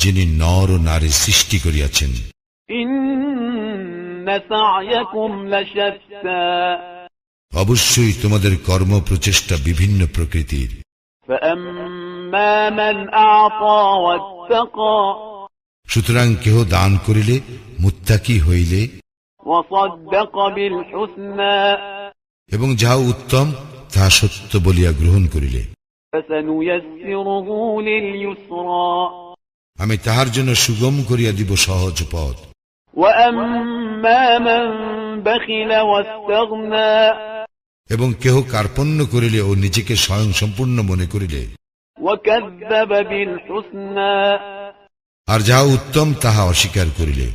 যিনি নর ও নারী সৃষ্টি করিয়াছেন إن سعيكم لشتى অবশ্যই তোমাদের কর্ম প্রচেষ্টা বিভিন্ন প্রকৃতির فأما من أعطى واتقى সুতরাং কেহ দান করিলে মুত্তাকি হইলে وصدق بالحسنى এবং যাহা উত্তম তাহা সত্য বলিয়া গ্রহণ করিলে فسنيسره لليسرى আমি তাহার জন্য সুগম করিয়া দিব সহজ পথ وأما من بخل واستغنى এবং কেহ কার্পণ্য করিলে ও নিজেকে স্বয়ং সম্পূর্ণ মনে করিলে وكذب بالحسنى আর যাহা উত্তম তাহা অস্বীকার করিলে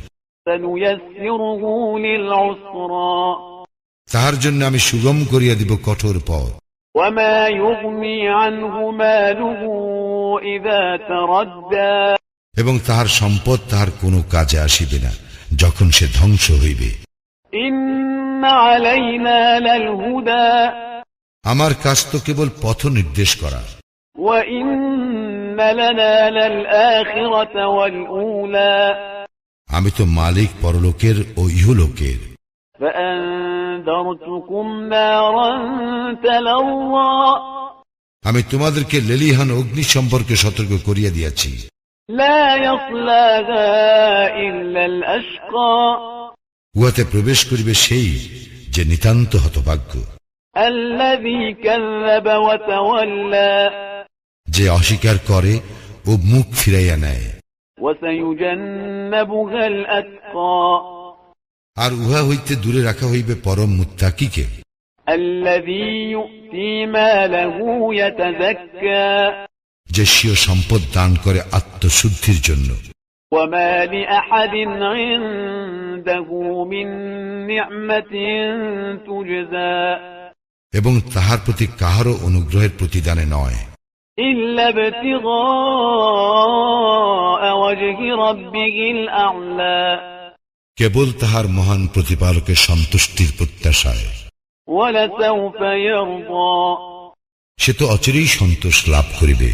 سنيسره للعسرى তাহার জন্য আমি সুগম করিয়া দিব কঠোর পথ وما يغني عنه ماله إذا تردى এবং তাহার সম্পদ তাহার কোনো কাজে আসিবে না যখন সে ধ্বংস হইবে। আমার কাজ তো কেবল পথ নির্দেশ করা আমি তো মালিক পরলোকের ও ইহলোকের। আমি তোমাদেরকে লেলিহান অগ্নি সম্পর্কে সতর্ক করিয়া দিয়াছি। لا يصلاها إلا الأشقى উহাতে প্রবেশ করিবে সেই যে নিতান্ত হতভাগ্য الذي كذب وتولى যে অস্বীকার করে ও মুখ ফিরাইয়া নেয় وسيجنبها الأتقى আর উহা হইতে দূরে রাখা হইবে পরম মুত্তাকিকে الذي يؤتي ماله يتزكى যে স্বীয় সম্পদ দান করে আত্মশুদ্ধির জন্য وما لأحد عنده من نعمة تجزى এবং তাহার প্রতি কাহারও অনুগ্রহের প্রতিদানে নয় إلا ابتغاء وجه ربه الأعلى কেবল তাহার মহান প্রতিপালকের সন্তুষ্টির প্রত্যাশায় ولسوف يرضى সে তো অচিরেই সন্তোষ লাভ করিবে